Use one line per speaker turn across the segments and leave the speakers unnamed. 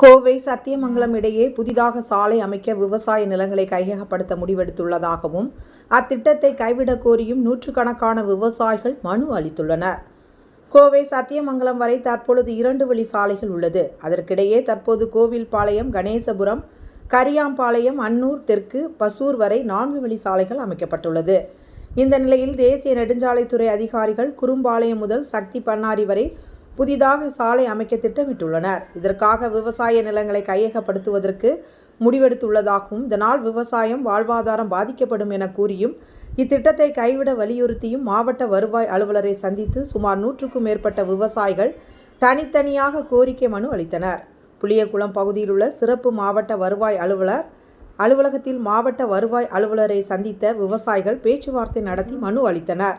கோவை சத்தியமங்கலம் இடையே புதிதாக சாலை அமைக்க விவசாய நிலங்களை கையகப்படுத்த முடிவெடுத்துள்ளதாகவும் அத்திட்டத்தை கைவிடக் கோரியும் நூற்றுக்கணக்கான விவசாயிகள் மனு அளித்துள்ளனர். கோவை சத்தியமங்கலம் வரை தற்பொழுது இரண்டு வழி சாலைகள் உள்ளது. அதற்கிடையே தற்போது கோவில்பாளையம் கணேசபுரம் கரியாம்பாளையம் அன்னூர் தெற்கு பசூர் வரை நான்கு வழி சாலைகள் அமைக்கப்பட்டுள்ளது. இந்த நிலையில் தேசிய நெடுஞ்சாலைத்துறை அதிகாரிகள் குறும்பாளையம் முதல் சக்தி பன்னாரி வரை புதிதாக சாலை அமைக்க திட்டமிட்டுள்ளனர். இதற்காக விவசாய நிலங்களை கையகப்படுத்துவதற்கு முடிவெடுத்துள்ளதாகவும் இதனால் விவசாயம் வாழ்வாதாரம் பாதிக்கப்படும் என கூறியும் இத்திட்டத்தை கைவிட வலியுறுத்தியும் மாவட்ட வருவாய் அலுவலரை சந்தித்து சுமார் நூற்றுக்கும் மேற்பட்ட விவசாயிகள் தனித்தனியாக கோரிக்கை மனு அளித்தனர். புளியகுளம் பகுதியில் உள்ள சிறப்பு மாவட்ட வருவாய் அலுவலர் அலுவலகத்தில் மாவட்ட வருவாய் அலுவலரை சந்தித்த விவசாயிகள் பேச்சுவார்த்தை நடத்தி மனு அளித்தனர்.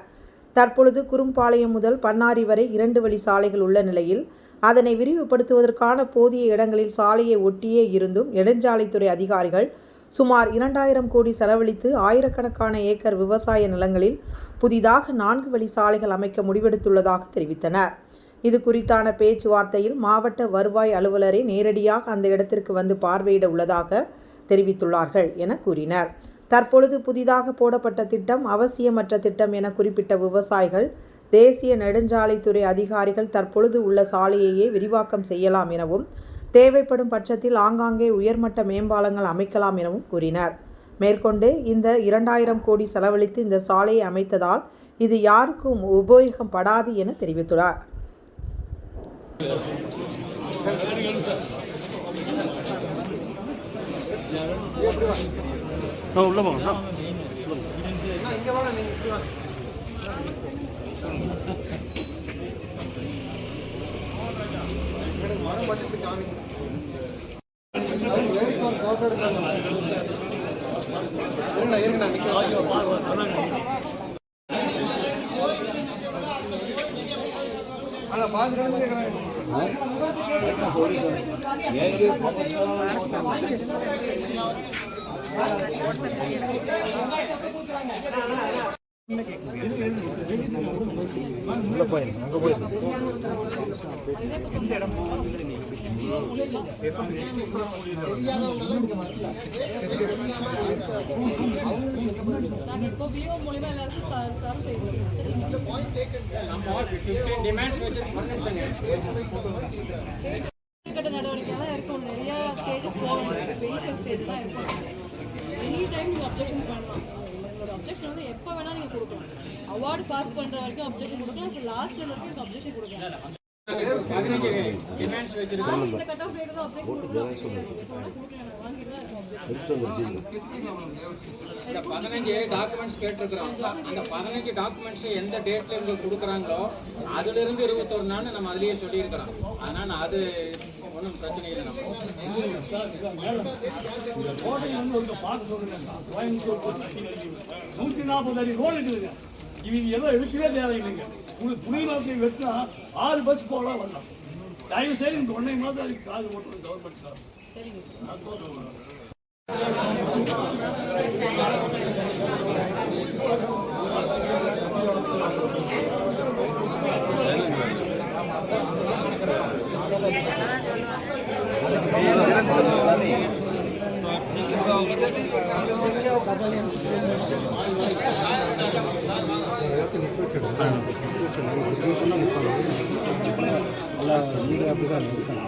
தற்பொழுது குறும்பாளையம் முதல் பன்னாரி வரை இரண்டு வழி சாலைகள் உள்ள நிலையில் அதனை விரிவுபடுத்துவதற்கான போதிய இடங்களில் சாலையை ஒட்டியே இருந்தும் நெடுஞ்சாலைத்துறை அதிகாரிகள் சுமார் இரண்டாயிரம் கோடி செலவழித்து ஆயிரக்கணக்கான ஏக்கர் விவசாய நிலங்களில் புதிதாக நான்கு வழி சாலைகள் அமைக்க முடிவெடுத்துள்ளதாக தெரிவித்தனர். இது குறித்தான பேச்சுவார்த்தையில் மாவட்ட வருவாய் அலுவலரை நேரடியாக அந்த இடத்திற்கு வந்து பார்வையிட உள்ளதாக தெரிவித்துள்ளார்கள் என கூறினர். தற்பொழுது புதிதாக போடப்பட்ட திட்டம் அவசியமற்ற திட்டம் என குறிப்பிட்ட விவசாயிகள் தேசிய நெடுஞ்சாலைத்துறை அதிகாரிகள் தற்பொழுது உள்ள சாலையையே விரிவாக்கம் செய்யலாம் எனவும் தேவைப்படும் பட்சத்தில் ஆங்காங்கே உயர்மட்ட மேம்பாலங்கள் அமைக்கலாம் எனவும் கூறினர். மேற்கொண்டு இந்த இரண்டாயிரம் கோடி செலவழித்து இந்த சாலையை அமைத்ததால் இது யாருக்கும் உபயோகப்படாது என தெரிவித்துள்ளார்.
நான் உள்ள போங்க நான் உள்ள
தரம் செய்வோம் கட்ட நடவடிக்கைலாம் இருக்கும் நிறைய ஸ்டேஜஸ் போகும் வெஹிக்கல் ஸ்டேஜ் தான் இருக்கும் அப்ஜெக்ஷன் பண்ணலாம். உங்களோட அப்ஜெக்ஷன் வந்து எப்போ வேணால் நீங்கள் கொடுக்கலாம். அவார்டு பாஸ் பண்ணுற வரைக்கும் அப்ஜெக்ஷன் கொடுக்கலாம். இப்போ லாஸ்ட் வரைக்கும் அப்ஜெக்ஷன் கொடுக்கலாம். நாங்க இந்த
இந்த பதினஞ்சு டாக்குமெண்ட்ஸ் கேட்டிருக்கிறோம். அந்த பதினஞ்சு டாக்குமெண்ட்ஸ் எந்த டேட்ல இருந்து கொடுக்குறாங்களோ அதுல இருந்து இருபத்தொரு நாள் நம்ம அதுலயே சொல்லியிருக்கிறோம். அதனால அது ஒன்றும் பிரச்சனை இல்லை நம்ம.
நூத்தி நாற்பது அடி ரோடு இருக்குதுங்க இவங்க எதுவும் எடுக்கவே தேவையில்லைங்க. உங்களுக்கு புரியல அப்படின்னு வெட்டினா ஆறு பஸ் போகலாம் வரலாம் தயவு செய்து இந்த ஒன்றை மாதிரி அதுக்கு காது ஓட்டுறது கவர்மெண்ட் தான் Thank you. తాకింది కొట్టాడు వచ్చింది గుడి చిన్న ముక్కలు చిన్న
అలా నూట యాభైగా నిలుపుతాను